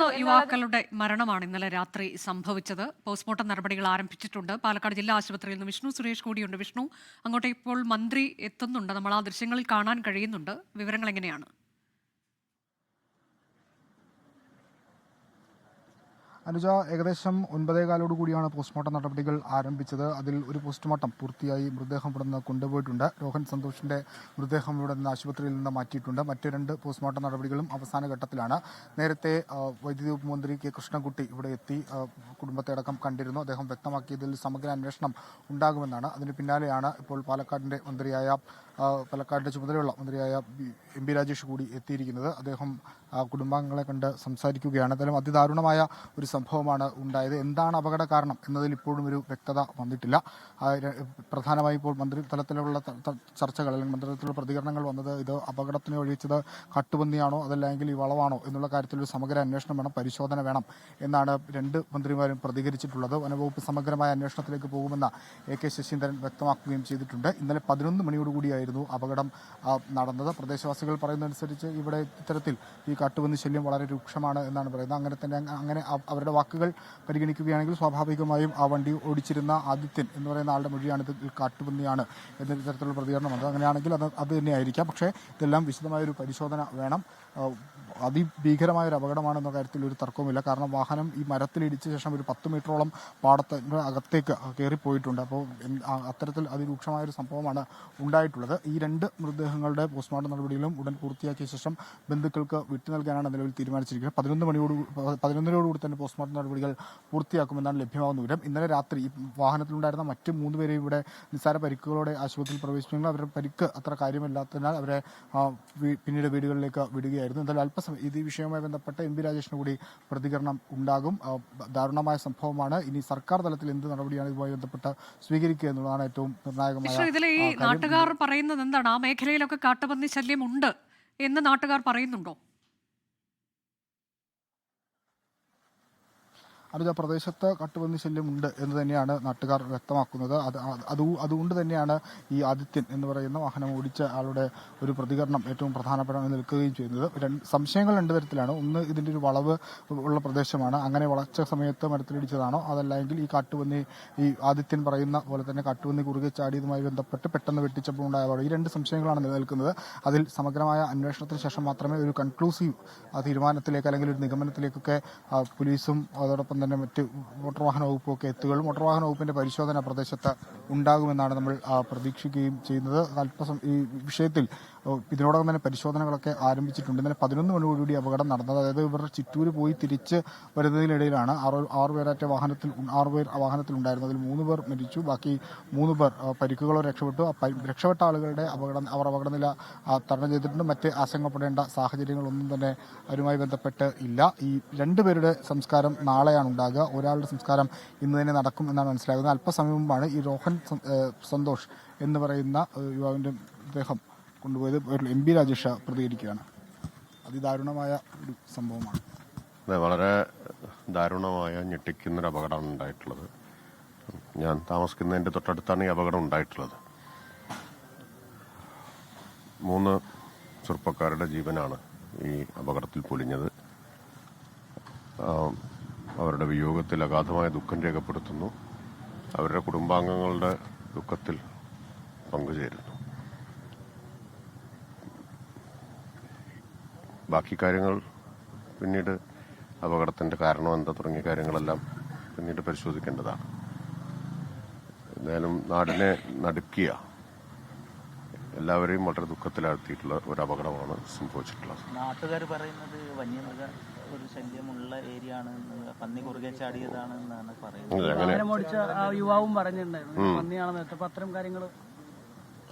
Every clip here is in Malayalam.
മൂന്ന് യുവാക്കളുടെ മരണമാണ് ഇന്നലെ രാത്രി സംഭവിച്ചത്. പോസ്റ്റ്മോർട്ടം നടപടികൾ ആരംഭിച്ചിട്ടുണ്ട്. പാലക്കാട് ജില്ലാ ആശുപത്രിയിൽ നിന്ന് വിഷ്ണു സുരേഷ് കൂടിയുണ്ട്. വിഷ്ണു അങ്ങോട്ട് ഇപ്പോൾ മന്ത്രി എത്തുന്നുണ്ട്. നമ്മൾ ആ ദൃശ്യങ്ങളിൽ കാണാൻ കഴിയുന്നുണ്ട്. വിവരങ്ങൾ എങ്ങനെയാണ്? അനുജ ഏകദേശം ഒൻപതേകാലോട് കൂടിയാണ് പോസ്റ്റ്മോർട്ടം നടപടികൾ ആരംഭിച്ചത്. അതിൽ ഒരു പോസ്റ്റ്മോർട്ടം പൂർത്തിയായി മൃതദേഹം ഇവിടെ നിന്ന് കൊണ്ടുപോയിട്ടുണ്ട്. രോഹൻ സന്തോഷിന്റെ മൃതദേഹം ഇവിടെ നിന്ന് ആശുപത്രിയിൽ നിന്ന് മാറ്റിയിട്ടുണ്ട്. മറ്റു രണ്ട് പോസ്റ്റ്മോർട്ടം നടപടികളും അവസാന ഘട്ടത്തിലാണ്. നേരത്തെ വൈദ്യുതി ഉപമന്ത്രി മന്ത്രി കെ. കൃഷ്ണൻകുട്ടി ഇവിടെ എത്തി കുടുംബത്തെ അടക്കം കണ്ടിരുന്നു. അദ്ദേഹം വ്യക്തമാക്കിയതിൽ സമഗ്ര അന്വേഷണം ഉണ്ടാകുമെന്നാണ്. അതിന് പിന്നാലെയാണ് ഇപ്പോൾ പാലക്കാടിന്റെ മന്ത്രിയായ പാലക്കാടിന്റെ ചുമതലയുള്ള മന്ത്രിയായ എം പി രാജേഷ് കൂടി എത്തിയിരിക്കുന്നത്. അദ്ദേഹം കുടുംബാംഗങ്ങളെ കണ്ട് സംസാരിക്കുകയാണ്. എന്തായാലും അതിദാരുണമായ ഒരു സംഭവമാണ് ഉണ്ടായത്. എന്താണ് അപകട കാരണം എന്നതിൽ ഇപ്പോഴും ഒരു വ്യക്തത വന്നിട്ടില്ല. പ്രധാനമായും ഇപ്പോൾ മന്ത്രി തലത്തിലുള്ള ചർച്ചകൾ അല്ലെങ്കിൽ മന്ത്രിതലത്തിലുള്ള പ്രതികരണങ്ങൾ വന്നത് ഇത് അപകടത്തിന് ഒഴിച്ചത് കട്ടുപന്നിയാണോ അതല്ലെങ്കിൽ ഈ വളവാണോ എന്നുള്ള കാര്യത്തിൽ ഒരു സമഗ്ര അന്വേഷണം വേണം പരിശോധന വേണം എന്നാണ് രണ്ട് മന്ത്രിമാരും പ്രതികരിച്ചിട്ടുള്ളത്. വനവകുപ്പ് സമഗ്രമായ അന്വേഷണത്തിലേക്ക് പോകുമെന്ന് എ കെ ശശീന്ദ്രൻ വ്യക്തമാക്കുകയും ചെയ്തിട്ടുണ്ട്. ഇന്നലെ പതിനൊന്ന് മണിയോടുകൂടിയായിരുന്നു അപകടം നടന്നത്. പ്രദേശവാസികൾ പറയുന്നതനുസരിച്ച് ഇവിടെ ഇത്തരത്തിൽ ഈ കാട്ടുപന്നി ശല്യം വളരെ രൂക്ഷമാണ് എന്നാണ് പറയുന്നത്. അങ്ങനെ തന്നെ അങ്ങനെ അവ- അവരുടെ വാക്കുകൾ പരിഗണിക്കുകയാണെങ്കിൽ സ്വാഭാവികമായും ആ വണ്ടി ഓടിച്ചിരുന്ന ആദിത്യൻ എന്ന് പറയുന്ന ആളുടെ മൊഴിയാണ് ഇത് കാട്ടുപന്നിയാണ് എന്ന തരത്തിലുള്ള പ്രതികരണം. വന്നത് അങ്ങനെയാണെങ്കിൽ അത് അത് തന്നെയായിരിക്കാം. പക്ഷേ ഇതെല്ലാം വിശദമായൊരു പരിശോധന വേണം. അതിഭീകരമായ ഒരു അപകടമാണെന്ന കാര്യത്തിൽ ഒരു തർക്കവുമില്ല. കാരണം വാഹനം ഈ മരത്തിലിടിച്ച ശേഷം ഒരു പത്ത് മീറ്ററോളം പാടത്തിന്റെ അകത്തേക്ക് കയറിപ്പോയിട്ടുണ്ട്. അപ്പോൾ അത്തരത്തിൽ അതിരൂക്ഷമായ ഒരു സംഭവമാണ് ഉണ്ടായിട്ടുള്ളത്. ഈ രണ്ട് മൃതദേഹങ്ങളുടെ പോസ്റ്റ്മോർട്ടം നടപടികളും ഉടൻ പൂർത്തിയാക്കിയ ശേഷം ബന്ധുക്കൾക്ക് വിട്ടു നൽകാനാണ് നിലവിൽ തീരുമാനിച്ചിരിക്കുന്നത്. പതിനൊന്ന് മണിയോട് പതിനൊന്നിനോടുകൂടി തന്നെ പോസ്റ്റ്മോർട്ടം നടപടികൾ പൂർത്തിയാക്കുമെന്നാണ് ലഭ്യമാകുന്ന വിവരം. ഇന്നലെ രാത്രി വാഹനത്തിലുണ്ടായിരുന്ന മറ്റ് മൂന്ന് പേരെയും ഇവിടെ നിസ്സാര പരിക്കുകളോടെ ആശുപത്രിയിൽ പ്രവേശിപ്പിക്കുന്നു അവരുടെ പരിക്ക് അത്ര കാര്യമില്ലാത്തതിനാൽ അവരെ പിന്നീട് വീടുകളിലേക്ക് വിടുകയായിരുന്നു. എന്തായാലും അല്പസമയം ഇത് ഈ വിഷയവുമായി ബന്ധപ്പെട്ട് എം പി രാജേഷിന് കൂടി പ്രതികരണം ഉണ്ടാകും. ദാരുണമായ സംഭവമാണ്. ഇനി സർക്കാർ തലത്തിൽ എന്ത് നടപടിയാണ് ഇതുമായി ബന്ധപ്പെട്ട് സ്വീകരിക്കുക എന്നുള്ളതാണ് ഏറ്റവും നിർണായകമായ ഇതിൽ ഇതിലെ ഈ നാട്ടുകാർ പറയുന്നത് എന്താണ്? ആ മേഖലയിലൊക്കെ കാട്ടുപന്നി ശല്യം ഉണ്ട് എന്ന് നാട്ടുകാർ പറയുന്നുണ്ടോ? അനുജ പ്രദേശത്ത് കാട്ടുപന്നി ശല്യം ഉണ്ട് എന്ന് തന്നെയാണ് നാട്ടുകാർ വ്യക്തമാക്കുന്നത്. അത് അത് അതുകൊണ്ട് തന്നെയാണ് ഈ ആദിത്യൻ എന്ന് പറയുന്ന വാഹനം ഓടിച്ച ആളുടെ ഒരു പ്രതികരണം ഏറ്റവും പ്രധാനപ്പെട്ട നിൽക്കുകയും ചെയ്യുന്നത്. രണ്ട് സംശയങ്ങൾ രണ്ട് തരത്തിലാണ്. ഒന്ന് ഇതിന്റെ ഒരു വളവ് ഉള്ള പ്രദേശമാണ്. അങ്ങനെ വളച്ച സമയത്ത് മരത്തിലിടിച്ചതാണോ? അതല്ലെങ്കിൽ ഈ കാട്ടുപന്നി ഈ ആദിത്യൻ പറയുന്ന പോലെ തന്നെ കാട്ടുപന്നി കുറുകെ ചാടിയതുമായി ബന്ധപ്പെട്ട് പെട്ടെന്ന് വെട്ടിച്ചപ്പോൾ ഉണ്ടായ ഈ രണ്ട് സംശയങ്ങളാണ് നിലനിൽക്കുന്നത്. അതിൽ സമഗ്രമായ അന്വേഷണത്തിന് ശേഷം മാത്രമേ ഒരു കൺക്ലൂസീവ് തീരുമാനത്തിലേക്ക് അല്ലെങ്കിൽ ഒരു നിഗമനത്തിലേക്കൊക്കെ പോലീസും അതോടൊപ്പം തന്നെ മറ്റ് മോട്ടോർ വാഹന വകുപ്പൊക്കെ എത്തുകയും മോട്ടോർ വാഹന വകുപ്പിന്റെ പരിശോധന പ്രദേശത്ത് ഉണ്ടാകുമെന്നാണ് നമ്മൾ പ്രതീക്ഷിക്കുകയും ചെയ്യുന്നത്. അല്പസം ഈ വിഷയത്തിൽ ഇതിനോടകം തന്നെ പരിശോധനകളൊക്കെ ആരംഭിച്ചിട്ടുണ്ട്. ഇന്നലെ പതിനൊന്ന് മണിയോടുകൂടി അപകടം നടന്നത്. അതായത് ഇവർ ചിറ്റൂര് പോയി തിരിച്ച് വരുന്നതിനിടയിലാണ് ആറ് ആറ് പേരാറ്റ വാഹനത്തിൽ ആറ് പേർ ആ വാഹനത്തിൽ ഉണ്ടായിരുന്നു അതിൽ മൂന്ന് പേർ മരിച്ചു. ബാക്കി മൂന്ന് പേർ പരിക്കുകളോ രക്ഷപ്പെട്ടു. രക്ഷപ്പെട്ട ആളുകളുടെ അപകടം അവർ അപകടനില തരണം ചെയ്തിട്ടുണ്ട്. മറ്റ് ആശങ്കപ്പെടേണ്ട സാഹചര്യങ്ങളൊന്നും തന്നെ അവരുമായി ബന്ധപ്പെട്ട് ഇല്ല. ഈ രണ്ടുപേരുടെ സംസ്കാരം നാളെയാണ് ഉണ്ടാകുക. ഒരാളുടെ സംസ്കാരം ഇന്ന് തന്നെ നടക്കും എന്നാണ് മനസ്സിലാകുന്നത്. അല്പസമയം മുമ്പാണ് ഈ രോഹൻ സന്തോഷ് എന്ന് പറയുന്ന യുവാവിന്റെ അദ്ദേഹം കൊണ്ടുപോയത് എം പി രാജേഷ പ്രതികരിക്കുകയാണ്. അതിദാരുണമായ ഒരു സംഭവമാണ്. അതെ വളരെ ദാരുണമായ ഞെട്ടിക്കുന്നൊരു അപകടമാണ് ഉണ്ടായിട്ടുള്ളത്. ഞാൻ താമസിക്കുന്നതിന്റെ തൊട്ടടുത്താണ് ഈ അപകടം ഉണ്ടായിട്ടുള്ളത്. മൂന്ന് ചെറുപ്പക്കാരുടെ ജീവനാണ് ഈ അപകടത്തിൽ പൊലിഞ്ഞത്. അവരുടെ വിയോഗത്തിൽ അഗാധമായ ദുഃഖം രേഖപ്പെടുത്തുന്നു. അവരുടെ കുടുംബാംഗങ്ങളുടെ ദുഃഖത്തിൽ പങ്കുചേരുന്നു. ബാക്കി കാര്യങ്ങൾ പിന്നീട് അപകടത്തിന്റെ കാരണം എന്താ തുടങ്ങിയ കാര്യങ്ങളെല്ലാം പിന്നീട് പരിശോധിക്കേണ്ടതാണ്. എന്തായാലും നാടിനെ നടുക്കിയ എല്ലാവരെയും വളരെ ദുഃഖത്തിലാഴ്ത്തിയിട്ടുള്ള ഒരു അപകടമാണ് സംഭവിച്ചിട്ടുള്ളത്. നാട്ടുകാർ പറയുന്നത് വന്യമൃഗ ഒരു ശല്യമുള്ള ഏരിയ ആണ് പന്നി കുറുകെ ചാടിയതാണ് എന്നാണ് പറയുന്നത്. ആ യുവാവും പറഞ്ഞിട്ടുണ്ടായിരുന്നു. പന്നിയാണെന്ന്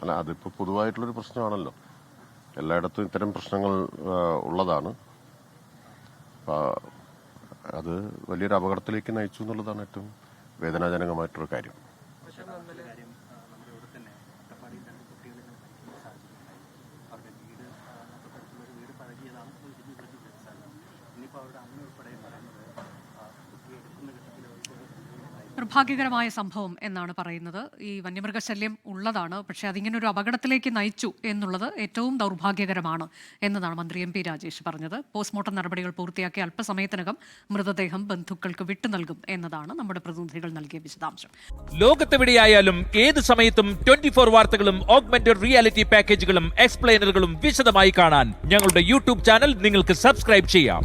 അല്ല അതിപ്പോ പൊതുവായിട്ടുള്ളൊരു പ്രശ്നമാണല്ലോ. എല്ലായിടത്തും ഇത്തരം പ്രശ്നങ്ങൾ ഉള്ളതാണ്. അത് വലിയൊരു അപകടത്തിലേക്ക് നയിച്ചു എന്നുള്ളതാണ് ഏറ്റവും വേദനാജനകമായിട്ടൊരു കാര്യം. നിർഭാഗ്യകരമായ സംഭവം എന്നാണ് പറയുന്നത്. ഈ വന്യമൃഗശല്യം ഉള്ളതാണ്. പക്ഷേ അതിങ്ങനെ ഒരു അപകടത്തിലേക്ക് നയിച്ചു എന്നുള്ളത് ഏറ്റവും ദൗർഭാഗ്യകരമാണ് എന്നതാണ് മന്ത്രി എം പി രാജേഷ് പറഞ്ഞത്. പോസ്റ്റ്മോർട്ടം നടപടികൾ പൂർത്തിയാക്കി അല്പസമയത്തിനകം മൃതദേഹം ബന്ധുക്കൾക്ക് വിട്ടു നൽകും എന്നതാണ് നമ്മുടെ പ്രതിനിധികൾ നൽകിയ വിശദാംശം. ലോകത്തെവിടെയായാലും ഏത് സമയത്തും ട്വന്റി ഫോർ വാർത്തകളും ഓഗ്മെന്റഡ് റിയാലിറ്റി പാക്കേജുകളും എക്സ്പ്ലെയിനറുകളും വിശദമായി കാണാൻ ഞങ്ങളുടെ യൂട്യൂബ് ചാനൽ നിങ്ങൾക്ക് സബ്സ്ക്രൈബ് ചെയ്യാം.